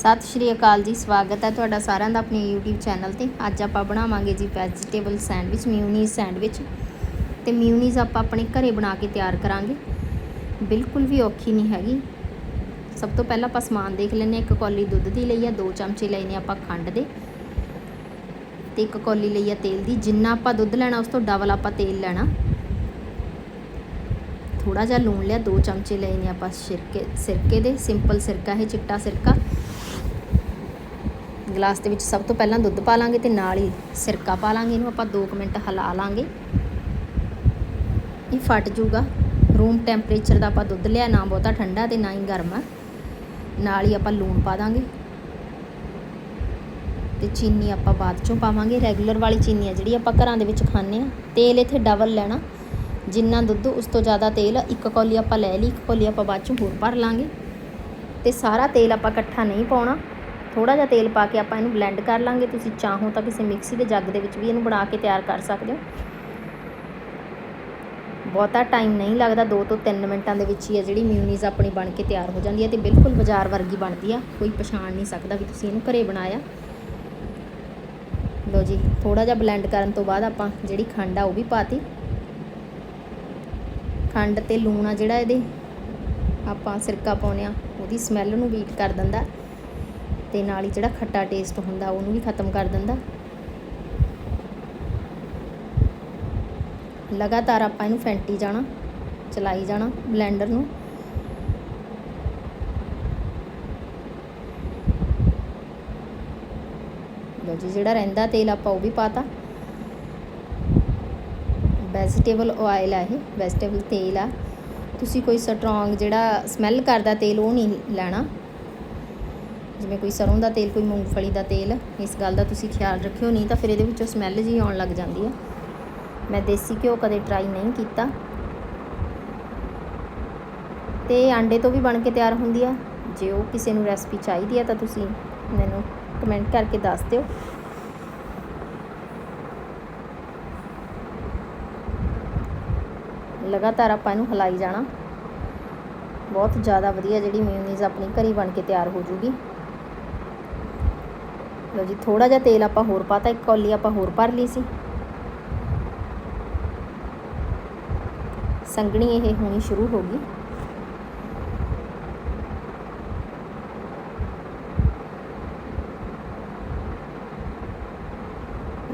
ਸਤਿ ਸ਼੍ਰੀ ਅਕਾਲ ਜੀ, ਸਵਾਗਤ ਹੈ ਤੁਹਾਡਾ ਸਾਰਿਆਂ ਦਾ ਆਪਣੇ YouTube ਚੈਨਲ ਤੇ। ਅੱਜ ਆਪਾਂ ਬਣਾਵਾਂਗੇ ਜੀ ਵੈਜੀਟੇਬਲ ਸੈਂਡਵਿਚ ਮਿਊਨੀਜ਼ ਸੈਂਡਵਿਚ ਤੇ ਮਿਊਨੀਜ਼ ਆਪਾਂ ਆਪਣੇ ਘਰੇ ਬਣਾ ਕੇ ਤਿਆਰ ਕਰਾਂਗੇ। ਬਿਲਕੁਲ ਵੀ ਔਖੀ ਨਹੀਂ ਹੈਗੀ। ਸਭ ਤੋਂ ਪਹਿਲਾਂ ਆਪਾਂ ਸਮਾਨ ਦੇਖ ਲੈਂਦੇ ਹਾਂ। ਇੱਕ ਕੌਲੀ ਦੁੱਧ ਦੀ ਲਈ ਆ, ਦੋ ਚਮਚੇ ਲਏ ਨੇ ਆਪਾਂ ਖੰਡ ਦੇ। ਤੇ ਇੱਕ ਕੌਲੀ ਲਈ ਆ ਤੇਲ ਦੀ। ਜਿੰਨਾ ਆਪਾਂ ਦੁੱਧ ਲੈਣਾ, ਉਸ ਤੋਂ ਡਬਲ ਆਪਾਂ ਤੇਲ ਲੈਣਾ। ਥੋੜਾ ਜਿਹਾ ਲੂਣ ਲਿਆ, ਦੋ ਚਮਚੇ ਲਏ ਨੇ ਆਪਾਂ ਸਿਰਕੇ ਸਿਰਕੇ ਦੇ। ਸਿੰਪਲ ਸਿਰਕਾ ਹੈ, ਚਿੱਟਾ ਸਿਰਕਾ। ਗਲਾਸ ਦੇ ਵਿੱਚ ਸਭ ਤੋਂ ਪਹਿਲਾਂ ਦੁੱਧ ਪਾ ਲਾਂਗੇ ਤੇ ਨਾਲ ਹੀ ਸਿਰਕਾ ਪਾ ਲਾਂਗੇ ਇਹਨੂੰ, ਆਪਾਂ 2 ਮਿੰਟ ਹਿਲਾ ਲਾਂਗੇ। ਇਹ ਫਟ ਜਾਊਗਾ ਰੂਮ ਟੈਂਪਰੇਚਰ ਦਾ ਆਪਾਂ ਦੁੱਧ ਲਿਆ, ਨਾ ਬਹੁਤਾ ਠੰਡਾ ਤੇ ਨਾ ਹੀ ਗਰਮ। ਆ ਨਾਲ ਹੀ ਆਪਾਂ ਲੂਣ ਪਾ ਦਾਂਗੇ। ਤੇ ਚੀਨੀ ਆਪਾਂ ਬਾਅਦ ਚੋਂ ਪਾਵਾਂਗੇ। ਰੈਗੂਲਰ ਵਾਲੀ ਚੀਨੀ ਆ ਜਿਹੜੀ ਆਪਾਂ ਘਰਾਂ ਦੇ ਵਿੱਚ ਖਾਂਦੇ ਆ। ਤੇਲ ਇੱਥੇ ਡਬਲ ਲੈਣਾ। ਜਿੰਨਾ ਦੁੱਧ, ਉਸ ਤੋਂ ਜ਼ਿਆਦਾ ਤੇਲ ਇੱਕ ਕੌਲੀ ਆਪਾਂ ਲੈ ਲਈ, ਇੱਕ ਕੌਲੀ ਆਪਾਂ ਬਾਅਦ ਚੋਂ ਹੋਰ ਭਰ ਲਾਂਗੇ। ਤੇ ਸਾਰਾ ਤੇਲ ਆਪਾਂ ਇਕੱਠਾ ਨਹੀਂ ਪਾਉਣਾ। ਥੋੜਾ ਜਿਹਾ ਤੇਲ ਪਾ ਕੇ ਆਪਾਂ ਇਹਨੂੰ ਬਲੈਂਡ ਕਰ ਲਾਂਗੇ। ਤੁਸੀਂ ਚਾਹੋ ਤਾਂ ਕਿਸੇ ਮਿਕਸੀ ਦੇ ਜੱਗ ਦੇ ਵਿੱਚ ਵੀ ਇਹਨੂੰ ਬਣਾ ਕੇ ਤਿਆਰ ਕਰ ਸਕਦੇ ਹੋ। ਬਹੁਤਾ ਟਾਈਮ ਨਹੀਂ ਲੱਗਦਾ 2 ਤੋਂ 3 ਮਿੰਟਾਂ ਦੇ ਵਿੱਚ ਹੀ ਹੈ ਜਿਹੜੀ ਮਿਊਨੀਜ਼ ਆਪਣੀ ਬਣ ਕੇ ਤਿਆਰ ਹੋ ਜਾਂਦੀ ਹੈ ਤੇ ਬਿਲਕੁਲ ਬਾਜ਼ਾਰ ਵਰਗੀ ਬਣਦੀ ਆ। ਕੋਈ ਪਛਾਣ ਨਹੀਂ ਸਕਦਾ ਵੀ ਤੁਸੀਂ ਇਹਨੂੰ ਘਰੇ ਬਣਾਇਆ। ਲਓ ਜੀ ਥੋੜਾ ਜਿਹਾ ਬਲੈਂਡ ਕਰਨ ਤੋਂ ਬਾਅਦ ਆਪਾਂ ਜਿਹੜੀ ਖੰਡ ਆ ਉਹ ਵੀ ਪਾਤੀ। ਖੰਡ ਤੇ ਲੂਣ ਆ ਜਿਹੜਾ ਇਹਦੇ, ਆਪਾਂ ਸਿਰਕਾ ਪਾਉਨੇ ਆ ਉਹਦੀ ਸਮੈਲ ਨੂੰ ਬੀਟ ਕਰ ਦਿੰਦਾ। ਤੇ ਨਾਲ ਹੀ ਜਿਹੜਾ ਖੱਟਾ ਟੇਸਟ ਹੁੰਦਾ, ਉਹਨੂੰ ਵੀ ਖਤਮ ਕਰ ਦਿੰਦਾ। ਲਗਾਤਾਰ ਆਪਾਂ ਇਹਨੂੰ ਫੈਂਟੀ ਜਾਣਾ, ਚਲਾਈ ਜਾਣਾ ਬਲੈਂਡਰ ਨੂੰ। ਲੋ ਜੀ, ਜਿਹੜਾ ਰਹਿੰਦਾ ਤੇਲ ਆਪਾਂ ਉਹ ਵੀ ਪਾਤਾ। ਵੈਜੀਟੇਬਲ ਆਇਲ ਆ ਇਹ ਵੈਜੀਟੇਬਲ ਤੇਲ ਆ। ਤੁਸੀਂ ਕੋਈ ਸਟਰੋਂਗ ਜਿਹੜਾ ਸਮੈਲ ਕਰਦਾ ਤੇਲ, ਉਹ ਨਹੀਂ ਲੈਣਾ। ਜਿਵੇਂ ਕੋਈ ਸਰੋਂ ਦਾ ਤੇਲ, ਕੋਈ ਮੂੰਗਫਲੀ ਦਾ ਤੇਲ, ਇਸ ਗੱਲ ਦਾ ਤੁਸੀਂ ਖਿਆਲ ਰੱਖਿਓ। ਨਹੀਂ ਤਾਂ ਫਿਰ ਇਹਦੇ ਵਿੱਚੋਂ ਸਮੈਲ ਜੀ ਆਉਣ ਲੱਗ ਜਾਂਦੀ ਹੈ। ਮੈਂ ਦੇਸੀ ਘਿਓ ਕਦੇ ਟਰਾਈ ਨਹੀਂ ਕੀਤਾ। ਤੇ ਆਂਡੇ ਤੋਂ ਵੀ ਬਣ ਕੇ ਤਿਆਰ ਹੁੰਦੀ ਆ। ਜੇ ਉਹ ਕਿਸੇ ਨੂੰ ਰੈਸਪੀ ਚਾਹੀਦੀ ਆ ਤਾਂ ਤੁਸੀਂ ਮੈਨੂੰ ਕਮੈਂਟ ਕਰਕੇ ਦੱਸ ਦਿਓ। ਲਗਾਤਾਰ ਆਪਾਂ ਇਹਨੂੰ ਹਿਲਾਈ ਜਾਣਾ। ਬਹੁਤ ਜ਼ਿਆਦਾ ਵਧੀਆ ਜਿਹੜੀ ਮਿਊਨੀਜ਼ ਆਪਣੀ ਘਰੀ ਬਣ ਕੇ ਤਿਆਰ ਹੋ ਜੂਗੀ। ਲਓ ਜੀ ਥੋੜਾ ਜਿਹਾ ਤੇਲ ਆਪਾਂ ਹੋਰ ਪਾਤਾ, ਇੱਕ ਕੌਲੀ ਆਪਾਂ ਹੋਰ ਭਰ ਲਈ ਸੀ। ਸੰਗਣੀ ਇਹ ਹੋਣੀ ਸ਼ੁਰੂ ਹੋ ਗਈ।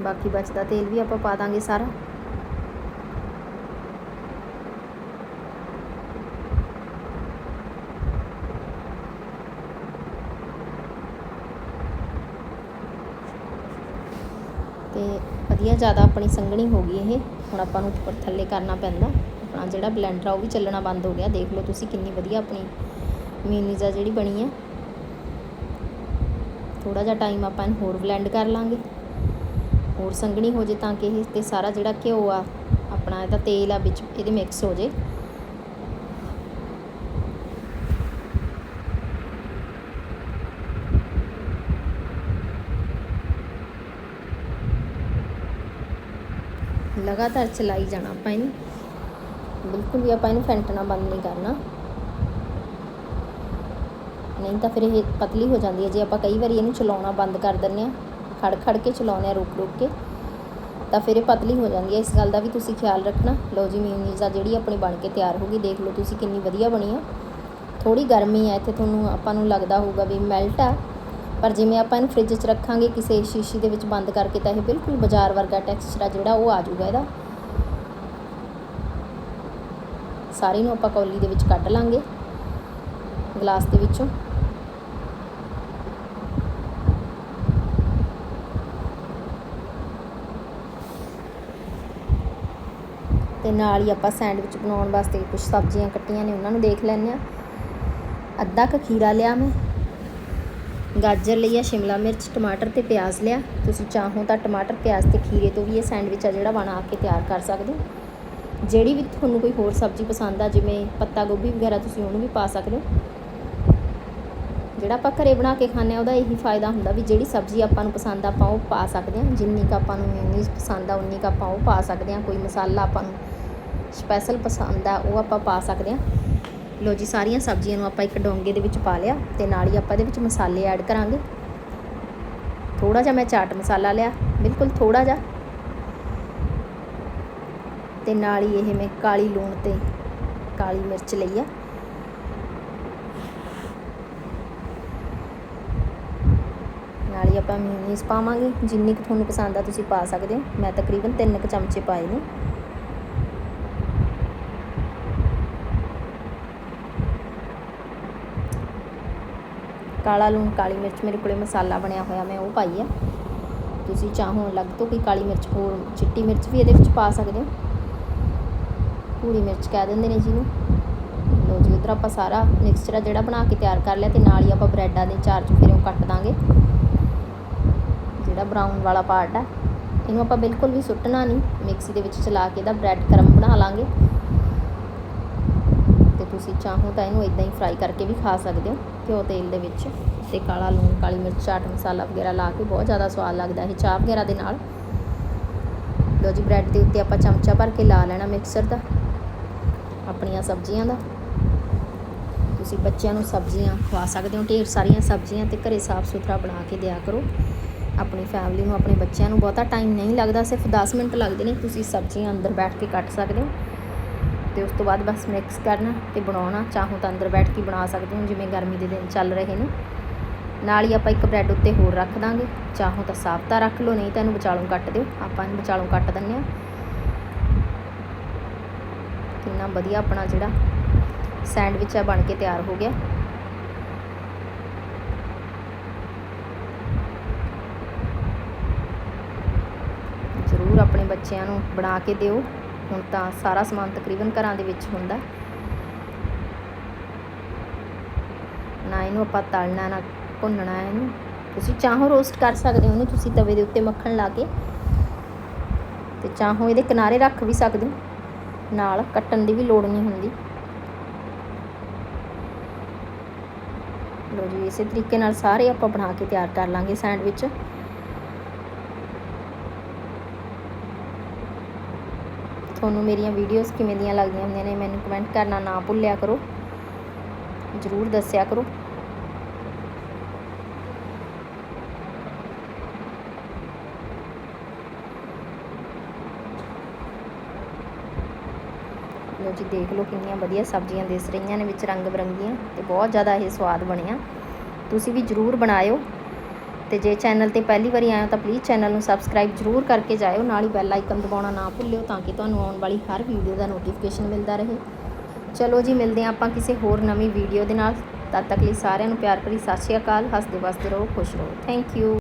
ਬਾਕੀ ਬਚਦਾ ਤੇਲ ਵੀ ਆਪਾਂ ਪਾ ਦਾਂਗੇ ਸਾਰਾ। ਅਤੇ ਵਧੀਆ ਜ਼ਿਆਦਾ ਆਪਣੀ ਸੰਘਣੀ ਹੋ ਗਈ ਇਹ। ਹੁਣ ਆਪਾਂ ਨੂੰ ਉੱਪਰ ਥੱਲੇ ਕਰਨਾ ਪੈਂਦਾ। ਆਪਣਾ ਜਿਹੜਾ ਬਲੈਂਡਰ ਆ, ਉਹ ਵੀ ਚੱਲਣਾ ਬੰਦ ਹੋ ਗਿਆ। ਦੇਖ ਲਓ ਤੁਸੀਂ ਕਿੰਨੀ ਵਧੀਆ ਆਪਣੀ ਮਿਊਨੀਜ਼ ਆ ਜਿਹੜੀ ਬਣੀ ਆ ਥੋੜਾ ਜਿਹਾ ਟਾਈਮ ਆਪਾਂ ਇਹਨੂੰ ਹੋਰ ਬਲੈਂਡ ਕਰ ਲਾਂਗੇ। ਹੋਰ ਸੰਘਣੀ ਹੋ ਜੇ ਤਾਂ ਕਿ ਇਹ ਤੇ ਸਾਰਾ ਜਿਹੜਾ ਘਿਓ ਆ, ਆਪਣਾ ਇਹਦਾ ਤੇਲ ਆ ਵਿੱਚ, ਇਹਦੇ ਮਿਕਸ ਹੋ ਜੇ। ਲਗਾਤਾਰ ਚਲਾਈ ਜਾਣਾ ਆਪਾਂ ਇਹਨੂੰ। ਬਿਲਕੁਲ ਵੀ ਆਪਾਂ ਇਹਨੂੰ ਫੈਂਟਣਾ ਬੰਦ ਨਹੀਂ ਕਰਨਾ। ਨਹੀਂ ਤਾਂ ਫਿਰ ਇਹ ਪਤਲੀ ਹੋ ਜਾਂਦੀ ਹੈ। ਜੇ ਆਪਾਂ ਕਈ ਵਾਰੀ ਇਹਨੂੰ ਚਲਾਉਣਾ ਬੰਦ ਕਰ ਦਿੰਨੇ ਆ ਖੜ ਖੜ ਕੇ ਚਲਾਉਂਦੇ ਆ ਰੁਕ ਰੁਕ ਕੇ, ਤਾਂ ਫਿਰ ਇਹ ਪਤਲੀ ਹੋ ਜਾਂਦੀ ਹੈ। ਇਸ ਗੱਲ ਦਾ ਵੀ ਤੁਸੀਂ ਖਿਆਲ ਰੱਖਣਾ। ਲਓ ਜੀ ਮਿਊਨੀਜ਼ ਆ ਜਿਹੜੀ ਆਪਣੀ ਬਣ ਕੇ ਤਿਆਰ ਹੋ ਗਈ, ਦੇਖ ਲਓ ਤੁਸੀਂ ਕਿੰਨੀ ਵਧੀਆ ਬਣੀ ਆ। ਥੋੜੀ ਗਰਮੀ ਆ ਇੱਥੇ ਤੁਹਾਨੂੰ ਆਪਾਂ ਨੂੰ ਲੱਗਦਾ ਹੋਊਗਾ ਵੀ ਮੈਲਟ ਆ। ਪਰ ਜਿਵੇਂ ਆਪਾਂ ਇਹਨੂੰ ਫ੍ਰਿਜ 'ਚ ਰੱਖਾਂਗੇ, ਕਿਸੇ ਸ਼ੀਸ਼ੀ ਦੇ ਵਿੱਚ ਬੰਦ ਕਰਕੇ ਤਾਂ ਇਹ ਬਿਲਕੁਲ ਬਾਜ਼ਾਰ ਵਰਗਾ ਟੈਕਸਚਰ ਆ ਜਿਹੜਾ ਉਹ ਆ ਜਾਊਗਾ ਇਹਦਾ। ਸਾਰੀ ਨੂੰ ਆਪਾਂ ਕੌਲੀ ਦੇ ਵਿੱਚ ਕੱਢ ਲਾਂਗੇ, ਗਲਾਸ ਦੇ ਵਿੱਚੋਂ। ਤੇ ਨਾਲ ਹੀ ਆਪਾਂ ਸੈਂਡਵਿਚ ਬਣਾਉਣ ਵਾਸਤੇ ਕੁਝ ਸਬਜ਼ੀਆਂ ਕੱਟੀਆਂ ਨੇ, ਉਹਨਾਂ ਨੂੰ ਦੇਖ ਲੈਂਦੇ ਆ ਅੱਧਾ ਕ ਖੀਰਾ ਲਿਆ ਮੈਂ। ਗਾਜਰ ਲਈ ਆ, ਸ਼ਿਮਲਾ ਮਿਰਚ, ਟਮਾਟਰ ਤੇ ਪਿਆਜ਼ ਲਿਆ। ਤੁਸੀਂ ਚਾਹੋ ਤਾਂ ਟਮਾਟਰ, ਪਿਆਜ਼ ਤੇ ਖੀਰੇ ਤੋਂ ਵੀ ਇਹ ਸੈਂਡਵਿਚ ਆ ਜਿਹੜਾ ਬਣਾ ਕੇ ਤਿਆਰ ਕਰ ਸਕਦੇ ਹੋ। ਜਿਹੜੀ ਵੀ ਤੁਹਾਨੂੰ ਕੋਈ ਹੋਰ ਸਬਜ਼ੀ ਪਸੰਦ ਆ, ਜਿਵੇਂ ਪੱਤਾ ਗੋਭੀ ਵਗੈਰਾ, ਤੁਸੀਂ ਉਹਨੂੰ ਵੀ ਪਾ ਸਕਦੇ ਹੋ। ਜਿਹੜਾ ਆਪਾਂ ਘਰੇ ਬਣਾ ਕੇ ਖਾਂਦੇ ਆ, ਉਹਦਾ ਇਹੀ ਫਾਇਦਾ ਹੁੰਦਾ ਵੀ ਜਿਹੜੀ ਸਬਜ਼ੀ ਆਪਾਂ ਨੂੰ ਪਸੰਦ ਆ, ਆਪਾਂ ਉਹ ਪਾ ਸਕਦੇ ਹਾਂ। ਜਿੰਨੀ ਕ ਆਪਾਂ ਨੂੰ ਮਿਊਨੀਜ਼ ਪਸੰਦ ਆ, ਉਨੀ ਕ ਆਪਾਂ ਉਹ ਪਾ ਸਕਦੇ ਹਾਂ। ਕੋਈ ਮਸਾਲਾ ਆਪਾਂ ਨੂੰ ਸਪੈਸ਼ਲ ਪਸੰਦ ਆ, ਉਹ ਆਪਾਂ ਪਾ ਸਕਦੇ ਹਾਂ। ਲੋ ਜੀ, ਸਾਰੀਆਂ ਸਬਜ਼ੀਆਂ ਨੂੰ ਆਪਾਂ ਇੱਕ ਡੋਂਗੇ ਦੇ ਵਿੱਚ ਪਾ ਲਿਆ ਤੇ ਨਾਲ ਹੀ ਆਪਾਂ ਇਹਦੇ ਵਿੱਚ ਮਸਾਲੇ ਐਡ ਕਰਾਂਗੇ। ਥੋੜਾ ਜਿਹਾ ਮੈਂ ਚਾਟ ਮਸਾਲਾ ਲਿਆ, ਬਿਲਕੁਲ ਥੋੜਾ ਜਿਹਾ। ਤੇ ਨਾਲ ਹੀ ਇਹ ਮੈਂ ਕਾਲੀ ਲੂਣ ਤੇ ਕਾਲੀ ਮਿਰਚ ਲਈ ਆ। ਨਾਲ ਹੀ ਆਪਾਂ ਮਿਊਨੀਸ ਪਾਵਾਂਗੇ, ਜਿੰਨੀ ਕੁ ਤੁਹਾਨੂੰ ਪਸੰਦ ਆ ਤੁਸੀਂ ਪਾ ਸਕਦੇ ਹੋ। ਮੈਂ ਤਕਰੀਬਨ 3 ਕੁ ਚਮਚੇ ਪਾਏ ਨੇ। ਕਾਲਾ ਲੂਣ, ਕਾਲੀ ਮਿਰਚ, ਮੇਰੇ ਕੋਲੇ ਮਸਾਲਾ ਬਣਿਆ ਹੋਇਆ, ਮੈਂ ਉਹ ਪਾਈ ਆ। ਤੁਸੀਂ ਚਾਹੋ ਅਲੱਗ ਤੋਂ ਕੋਈ ਕਾਲੀ ਮਿਰਚ ਹੋਰ, ਚਿੱਟੀ ਮਿਰਚ ਵੀ ਇਹਦੇ ਵਿੱਚ ਪਾ ਸਕਦੇ ਹੋ। ਪੂਰੀ ਮਿਰਚ ਕਹਿ ਦਿੰਦੇ ਨੇ ਜਿਹਨੂੰ। ਲੋ ਜੀ, ਉਧਰ ਆਪਾਂ ਸਾਰਾ ਮਿਕਸਚਰ ਜਿਹੜਾ ਬਣਾ ਕੇ ਤਿਆਰ ਕਰ ਲਿਆ ਤੇ ਨਾਲ ਹੀ ਆਪਾਂ ਬ੍ਰੈਡਾਂ ਦੇ ਚਾਰ ਚੁਫੇਰਿਓਂ ਕੱਟ ਦਾਂਗੇ। ਜਿਹੜਾ ਬਰਾਊਨ ਵਾਲਾ ਪਾਰਟ ਆ, ਇਹਨੂੰ ਆਪਾਂ ਬਿਲਕੁਲ ਵੀ ਸੁੱਟਣਾ ਨਹੀਂ। ਮਿਕਸੀ ਦੇ ਵਿੱਚ ਚਲਾ ਕੇ ਇਹਦਾ ਬ੍ਰੈਡ ਕਰਮ ਬਣਾ ਲਾਂਗੇ। ਤੁਸੀਂ ਚਾਹੋ ਤਾਂ ਇਹਨੂੰ ਇਦਾਂ ਹੀ ਫਰਾਈ ਕਰਕੇ ਵੀ ਖਾ ਸਕਦੇ ਹੋ, ਘਿਓ ਤੇਲ ਦੇ ਵਿੱਚ ਤੇ ਕਾਲਾ ਲੂਣ, ਕਾਲੀ ਮਿਰਚ, ਚਾਟ, ਮਸਾਲਾ ਵਗੈਰਾ ਲਾ ਕੇ ਬਹੁਤ ਜ਼ਿਆਦਾ ਸਵਾਦ ਲੱਗਦਾ ਇਹ ਚਾਹ ਵਗੈਰਾ ਦੇ ਨਾਲ। ਲੋ ਜੀ ਬ੍ਰੈਡ ਦੇ ਉੱਤੇ ਆਪਾਂ ਚਮਚਾ ਭਰ ਕੇ ਲਾ ਲੈਣਾ ਮਿਕਸਰ ਦਾ, ਆਪਣੀਆਂ ਸਬਜ਼ੀਆਂ ਦਾ। ਤੁਸੀਂ ਬੱਚਿਆਂ ਨੂੰ ਸਬਜ਼ੀਆਂ ਖਵਾ ਸਕਦੇ ਹੋ, ਢੇਰ ਸਾਰੀਆਂ ਸਬਜ਼ੀਆਂ ਤੇ ਘਰੇ ਸਾਫ਼ ਸੁਥਰਾ ਬਣਾ ਕੇ ਦਿਆ ਕਰੋ। ਆਪਣੀ ਫੈਮਿਲੀ ਨੂੰ, ਆਪਣੇ ਬੱਚਿਆਂ ਨੂੰ ਬਹੁਤਾ ਟਾਈਮ ਨਹੀਂ ਲੱਗਦਾ, ਸਿਰਫ 10 ਮਿੰਟ ਲੱਗਦੇ ਨੇ, ਤੁਸੀਂ ਸਬਜ਼ੀਆਂ ਅੰਦਰ ਬੈਠ ਕੇ ਕੱਟ ਸਕਦੇ ਹੋ। ਤੇ ਉਸ ਤੋਂ ਬਾਅਦ ਬਸ ਮਿਕਸ ਕਰਨਾ ਤੇ ਬਣਾਉਣਾ। ਚਾਹੋ ਤਾਂ ਅੰਦਰ ਬੈਠ ਕੇ ਬਣਾ ਸਕਦੇ ਹੋ, ਜਿਵੇਂ ਗਰਮੀ ਦੇ ਦਿਨ ਚੱਲ ਰਹੇ ਨੇ। ਨਾਲ ਹੀ ਆਪਾਂ ਇੱਕ ਬ੍ਰੈਡ ਉੱਤੇ ਹੋਰ ਰੱਖ ਦਾਂਗੇ। ਚਾਹੋ ਤਾਂ ਸਾਫਤਾ ਰੱਖ ਲਓ, ਨਹੀਂ ਤਾਂ ਇਹਨੂੰ ਵਿਚਾਲੋਂ ਕੱਟ ਦਿਓ। ਆਪਾਂ ਇਹਨੂੰ ਵਿਚਾਲੋਂ ਕੱਟ ਦਿੰਨੇ ਆ ਕਿੰਨਾ ਵਧੀਆ ਆਪਣਾ ਜਿਹੜਾ ਸੈਂਡਵਿਚ ਆ, ਬਣ ਕੇ ਤਿਆਰ ਹੋ ਗਿਆ। ਜ਼ਰੂਰ ਆਪਣੇ ਬੱਚਿਆਂ ਨੂੰ ਬਣਾ ਕੇ ਦਿਓ। ਹੁਣ ਤਾਂ ਸਾਰਾ ਸਮਾਨ ਤਕਰੀਬਨ ਘਰਾਂ ਦੇ ਵਿੱਚ ਹੁੰਦਾ। ਨਾ ਇਹਨੂੰ ਆਪਾਂ ਤਲਣਾ, ਨਾ ਭੁੰਨਣਾ ਇਹਨੂੰ। ਤੁਸੀਂ ਚਾਹੋ ਰੋਸਟ ਕਰ ਸਕਦੇ ਹੋ ਉਹਨੂੰ ਤੁਸੀਂ ਤਵੇ ਦੇ ਉੱਤੇ ਮੱਖਣ ਲਾ ਕੇ। ਤੇ ਚਾਹੋ ਇਹਦੇ ਕਿਨਾਰੇ ਰੱਖ ਵੀ ਸਕਦੇ ਹੋ। ਨਾਲ ਕੱਟਣ ਦੀ ਵੀ ਲੋੜ ਨਹੀਂ ਹੁੰਦੀ। ਲੋ ਜੀ, ਇਸੇ ਤਰੀਕੇ ਨਾਲ ਸਾਰੇ ਆਪਾਂ ਬਣਾ ਕੇ ਤਿਆਰ ਕਰ ਲਾਂਗੇ ਸੈਂਡਵਿਚ। ਤੁਹਾਨੂੰ ਮੇਰੀਆਂ ਵੀਡੀਓਜ਼ ਕਿਵੇਂ ਦੀਆਂ ਲੱਗਦੀਆਂ ਹੁੰਦੀਆਂ ਨੇ ਮੈਨੂੰ ਕਮੈਂਟ ਕਰਨਾ ਨਾ ਭੁੱਲਿਆ ਕਰੋ। ਜ਼ਰੂਰ ਦੱਸਿਆ ਕਰੋ। ਲੋ ਜੀ, ਦੇਖ ਲਓ ਕਿੰਨੀਆਂ ਵਧੀਆ ਸਬਜ਼ੀਆਂ ਦਿਸ ਰਹੀਆਂ ਨੇ ਵਿੱਚ ਰੰਗ ਬਰੰਗੀਆਂ ਤੇ ਬਹੁਤ ਜ਼ਿਆਦਾ ਇਹ ਸਵਾਦ ਬਣਿਆ। ਤੁਸੀਂ ਵੀ ਜ਼ਰੂਰ ਬਣਾਇਓ। ਤੇ ਜੇ ਚੈਨਲ ਤੇ ਪਹਿਲੀ ਵਾਰੀ ਆਏ ਤਾਂ ਪਲੀਜ਼ ਚੈਨਲ ਨੂੰ ਸਬਸਕ੍ਰਾਈਬ ਜ਼ਰੂਰ ਕਰਕੇ ਜਾਇਓ, ਨਾਲ ਹੀ ਬੈਲ ਆਈਕਨ ਦਬਾਉਣਾ ਨਾ ਭੁੱਲਿਓ ਤਾਂ ਕਿ ਤੁਹਾਨੂੰ ਆਉਣ ਵਾਲੀ ਹਰ ਵੀਡੀਓ ਦਾ ਨੋਟੀਫਿਕੇਸ਼ਨ ਮਿਲਦਾ ਰਹੇ। ਚਲੋ ਜੀ, ਮਿਲਦੇ ਹਾਂ ਆਪਾਂ ਕਿਸੇ ਹੋਰ ਨਵੀਂ ਵੀਡੀਓ ਦੇ ਨਾਲ। ਤਦ ਤੱਕ ਲਈ ਸਾਰਿਆਂ ਨੂੰ ਪਿਆਰ ਭਰੀ ਸਤਿ ਸ਼੍ਰੀ ਅਕਾਲ ਹੱਸਦੇ ਵਸਦੇ ਰਹੋ, ਖੁਸ਼ ਰਹੋ। Thank you